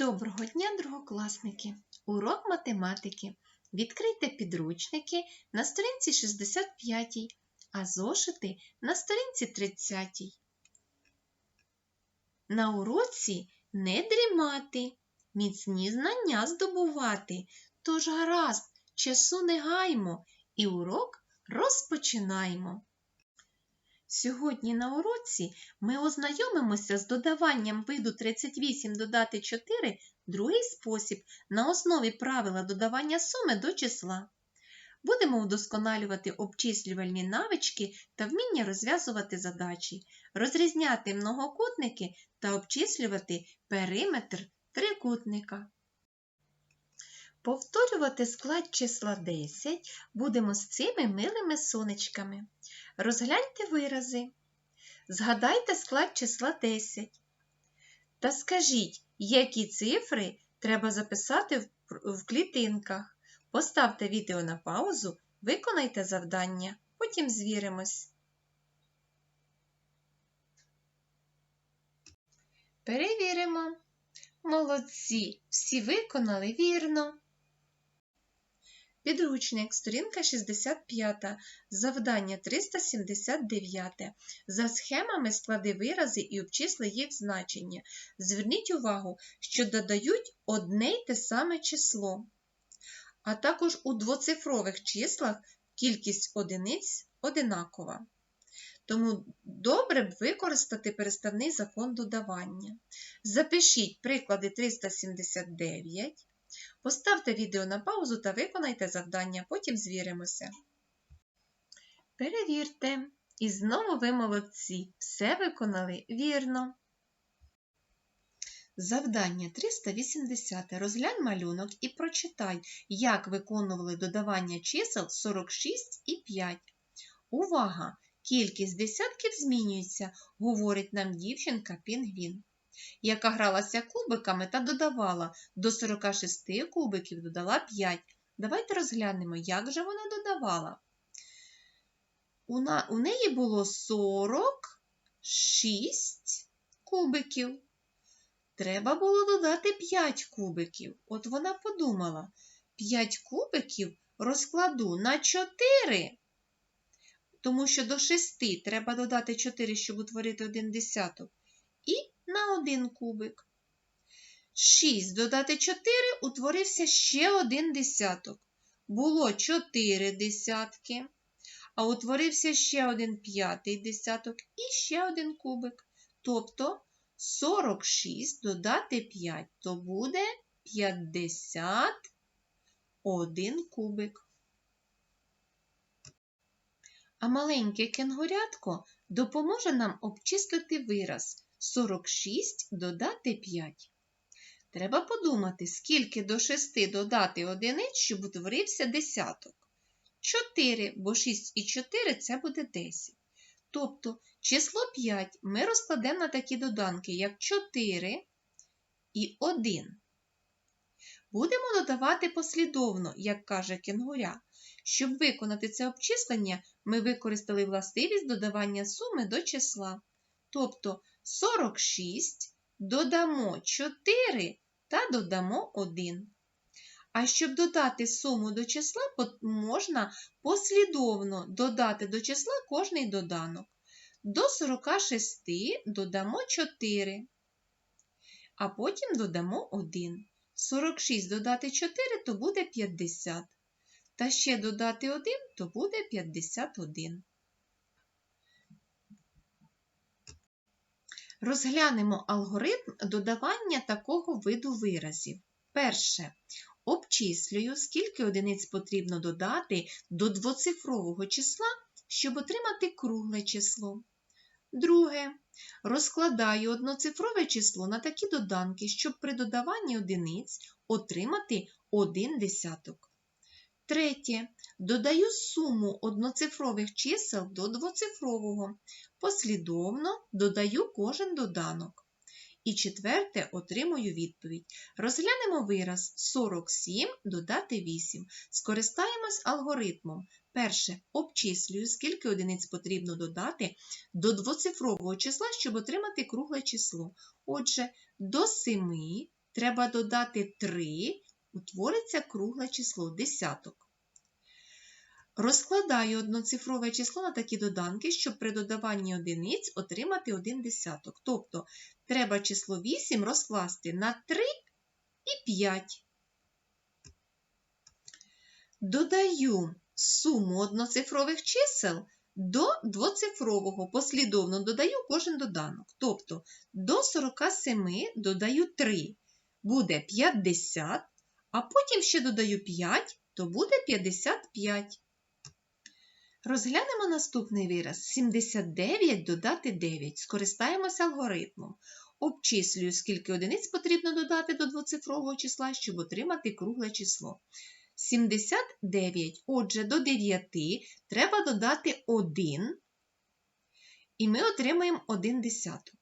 Доброго дня, другокласники! Урок математики. Відкрийте підручники на сторінці 65, а зошити на сторінці 30. На уроці не дрімати, міцні знання здобувати. Тож гаразд, часу не гаймо і урок розпочинаємо. Сьогодні на уроці ми ознайомимося з додаванням виду 38 додати 4 другий спосіб на основі правила додавання суми до числа. Будемо вдосконалювати обчислювальні навички та вміння розв'язувати задачі, розрізняти многокутники та обчислювати периметр трикутника. Повторювати склад числа 10 будемо з цими милими сонечками. Розгляньте вирази. Згадайте склад числа 10. Та скажіть, які цифри треба записати в, клітинках. Поставте відео на паузу, виконайте завдання, потім звіримось. Перевіримо. Молодці! Всі виконали вірно. Підручник, сторінка 65, завдання 379. За схемами склади вирази і обчисли їх значення. Зверніть увагу, що додають одне й те саме число. А також у двоцифрових числах кількість одиниць одинакова. Тому добре б використати переставний закон додавання. Запишіть приклади 379. Поставте відео на паузу та виконайте завдання, потім звіримося. Перевірте. І знову ви молодці. Все виконали вірно. Завдання 380. Розглянь малюнок і прочитай, як виконували додавання чисел 46 і 5. Увага! Кількість десятків змінюється, говорить нам дівчинка Пінгвін яка гралася кубиками та додавала до 46 кубиків додала 5. Давайте розглянемо, як же вона додавала. У неї було 46 кубиків. Треба було додати 5 кубиків. От вона подумала, 5 кубиків розкладу на 4. Тому що до 6 треба додати 4, щоб утворити один десяток. На один кубик. 6 додати 4 утворився ще один десяток. Було 4 десятки, а утворився ще один п'ятий десяток і ще один кубик. Тобто 46 додати 5, то буде 51 кубик. А маленьке кенгурятко допоможе нам обчислити вираз 46 додати 5. Треба подумати, скільки до 6 додати одиниць, щоб утворився десяток. 4, бо 6 і 4 це буде 10. Тобто число 5 ми розкладемо на такі доданки, як 4 і 1. Будемо додавати послідовно, як каже кенгуря. Щоб виконати це обчислення, ми використали властивість додавання суми до числа. Тобто 46 додамо 4 та додамо 1. А щоб додати суму до числа, можна послідовно додати до числа кожний доданок. До 46 додамо 4, а потім додамо 1. 46 додати 4 то буде 50. Та ще додати 1 то буде 51. Розглянемо алгоритм додавання такого виду виразів. Перше. Обчислюю, скільки одиниць потрібно додати до двоцифрового числа, щоб отримати кругле число. Друге. Розкладаю одноцифрове число на такі доданки, щоб при додаванні одиниць отримати один десяток. Третє. Додаю суму одноцифрових чисел до двоцифрового. Послідовно додаю кожен доданок. І четверте отримую відповідь. Розглянемо вираз 47 додати 8. Скористаємось алгоритмом. Перше. Обчислюю, скільки одиниць потрібно додати до двоцифрового числа, щоб отримати кругле число. Отже, до 7 треба додати 3, утвориться кругле число десяток. Розкладаю одноцифрове число на такі доданки, щоб при додаванні одиниць отримати один десяток. Тобто треба число 8 розкласти на 3 і 5. Додаю суму одноцифрових чисел до двоцифрового. Послідовно додаю кожен доданок. Тобто до 47 додаю 3, буде 50, а потім ще додаю 5, то буде 55. Розглянемо наступний вираз. 79 додати 9. Скористаємося алгоритмом. Обчислюю, скільки одиниць потрібно додати до двоцифрового числа, щоб отримати кругле число. 79. Отже, до 9 треба додати 1, і ми отримаємо 1 десяток.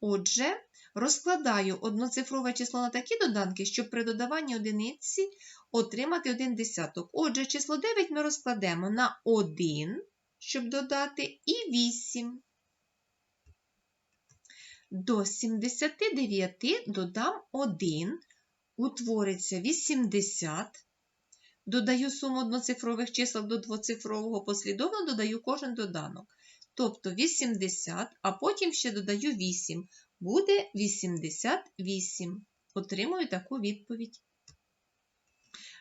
Отже, розкладаю одноцифрове число на такі доданки, щоб при додаванні одиниці отримати 1 десяток. Отже, число 9 ми розкладемо на 1, щоб додати, і 8. До 79 додам 1, утвориться 80. Додаю суму одноцифрових чисел до двоцифрового послідовно додаю кожен доданок. Тобто 80, а потім ще додаю 8. Буде 88. Отримую таку відповідь.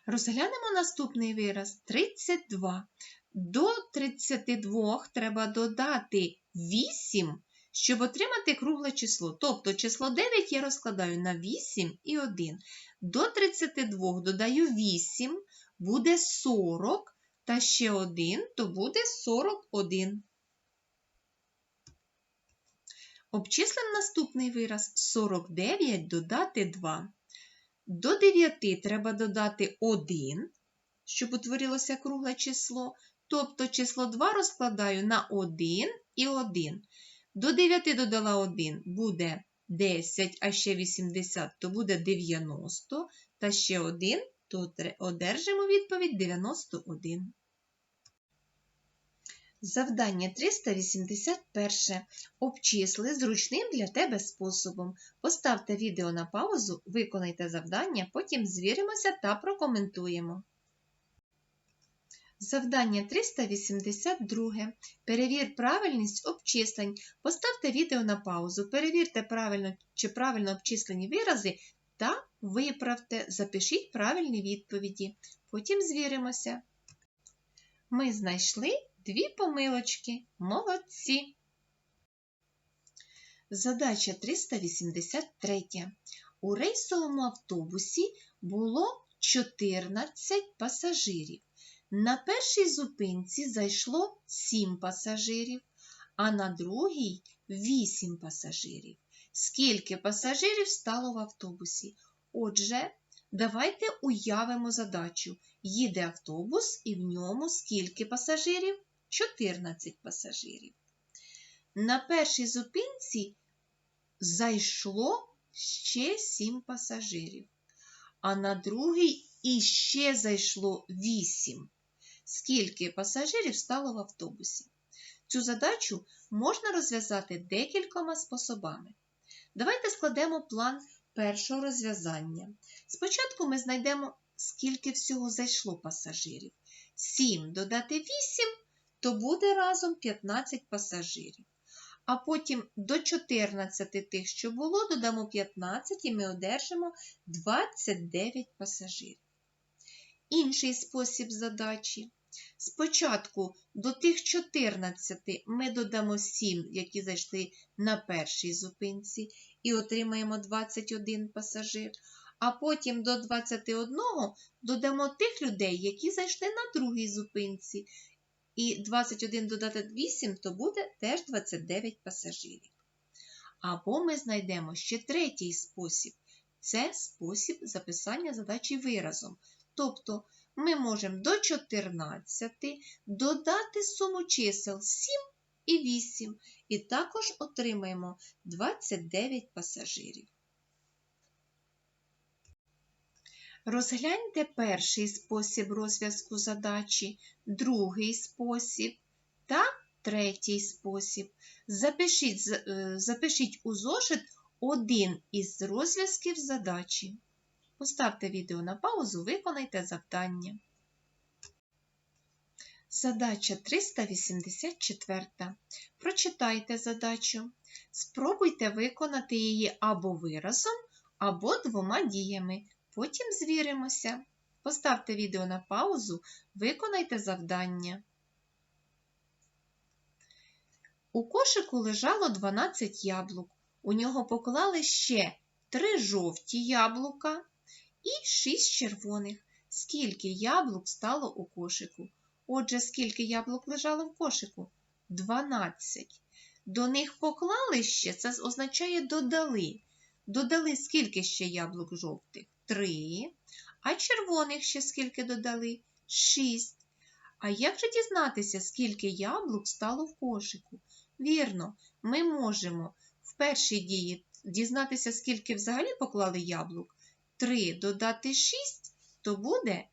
Розглянемо наступний вираз 32. До 32 треба додати 8, щоб отримати кругле число. Тобто число 9 я розкладаю на 8 і 1. До 32 додаю 8, буде 40, та ще 1, то буде 41. Обчислимо наступний вираз 49 додати 2. До 9 треба додати 1, щоб утворилося кругле число. Тобто число 2 розкладаю на 1 і 1. До 9 додала 1 буде 10, а ще 80, то буде 90, та ще 1, то одержимо відповідь 91. Завдання 381. Обчисли зручним для тебе способом. Поставте відео на паузу, виконайте завдання, потім звіримося та прокоментуємо. Завдання 382. Перевір правильність обчислень. Поставте відео на паузу, перевірте, правильно, чи правильно обчислені вирази та виправте, запишіть правильні відповіді. Потім звіримося. Ми знайшли дві помилочки. Молодці. Задача 383. У рейсовому автобусі було 14 пасажирів. На першій зупинці зайшло 7 пасажирів, а на другій 8 пасажирів. Скільки пасажирів стало в автобусі? Отже, давайте уявимо задачу. Їде автобус і в ньому скільки пасажирів? 14 пасажирів. На першій зупинці зайшло ще 7 пасажирів, а на другій іще зайшло 8. Скільки пасажирів стало в автобусі? Цю задачу можна розв'язати декількома способами. Давайте складемо план першого розв'язання. Спочатку ми знайдемо, скільки всього зайшло пасажирів. 7 додати 8, то буде разом 15 пасажирів. А потім до 14 тих, що було, додамо 15 і ми одержимо 29 пасажирів. Інший спосіб задачі. Спочатку до тих 14 ми додамо 7, які зайшли на першій зупинці, і отримаємо 21 пасажир. А потім до 21 додамо тих людей, які зайшли на другій зупинці. І 21 додати 8, то буде теж 29 пасажирів. Або ми знайдемо ще третій спосіб це спосіб записання задачі виразом. Тобто ми можемо до 14 додати суму чисел 7 і 8, і також отримаємо 29 пасажирів. Розгляньте перший спосіб розв'язку задачі, другий спосіб та третій спосіб. Запишіть, запишіть у зошит один із розв'язків задачі. Поставте відео на паузу, виконайте завдання. Задача 384. Прочитайте задачу. Спробуйте виконати її або виразом, або двома діями. Потім звіримося. Поставте відео на паузу, виконайте завдання. У кошику лежало 12 яблук. У нього поклали ще 3 жовті яблука і 6 червоних. Скільки яблук стало у кошику? Отже, скільки яблук лежало в кошику? 12. До них поклали ще, це означає додали. Додали скільки ще яблук жовтих? 3. А червоних ще скільки додали? 6. А як же дізнатися, скільки яблук стало в кошику? Вірно, ми можемо в першій дії дізнатися, скільки взагалі поклали яблук. 3 додати 6, то буде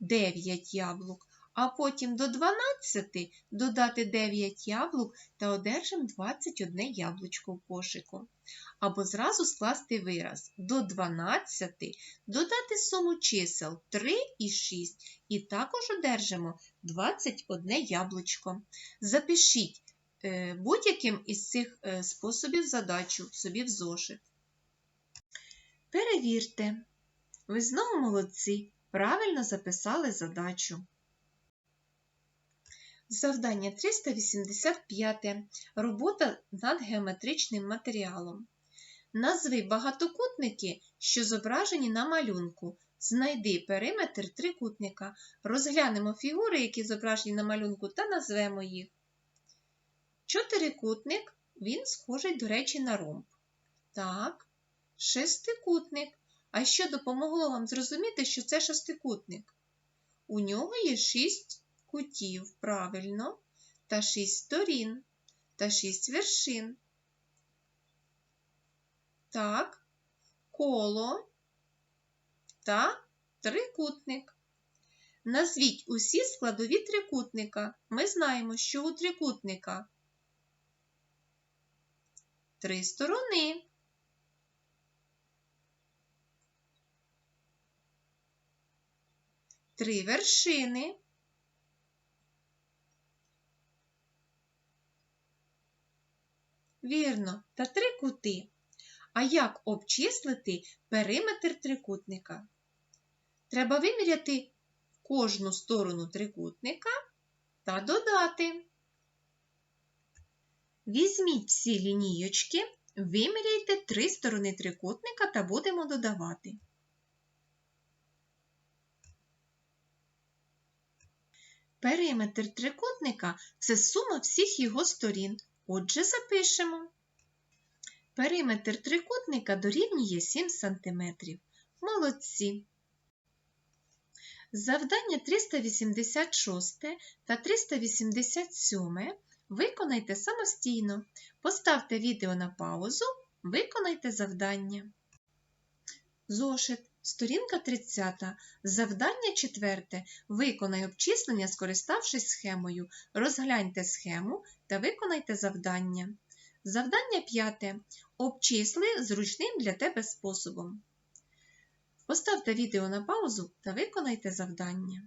9 яблук. А потім до 12 додати 9 яблук та одержимо 21 яблучко в кошику. Або зразу скласти вираз до 12 додати суму чисел 3 і 6, і також одержимо 21 яблучко. Запишіть е, будь-яким із цих е, способів задачу собі в зошит. Перевірте, ви знову молодці, правильно записали задачу. Завдання 385. Робота над геометричним матеріалом. Назви багатокутники, що зображені на малюнку. Знайди периметр трикутника. Розглянемо фігури, які зображені на малюнку, та назвемо їх. Чотирикутник, він схожий, до речі, на ромб. Так, шестикутник. А що допомогло вам зрозуміти, що це шестикутник? У нього є шість кутів, правильно, та шість сторін, та шість вершин. Так, коло та трикутник. Назвіть усі складові трикутника. Ми знаємо, що у трикутника три сторони. Три вершини. Вірно, та три кути. А як обчислити периметр трикутника? Треба виміряти кожну сторону трикутника та додати. Візьміть всі лінійочки, виміряйте три сторони трикутника та будемо додавати. Периметр трикутника це сума всіх його сторін. Отже, запишемо. Периметр трикутника дорівнює 7 см. Молодці. Завдання 386 та 387 виконайте самостійно. Поставте відео на паузу, виконайте завдання. Зошит. Сторінка 30. Завдання 4. Виконай обчислення, скориставшись схемою. Розгляньте схему та виконайте завдання. Завдання 5. Обчисли зручним для тебе способом. Поставте відео на паузу та виконайте завдання.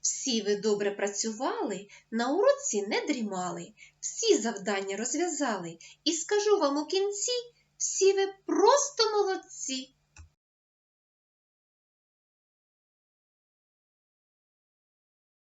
Всі ви добре працювали, на уроці не дрімали, всі завдання розв'язали. І скажу вам у кінці, всі ви просто молодці.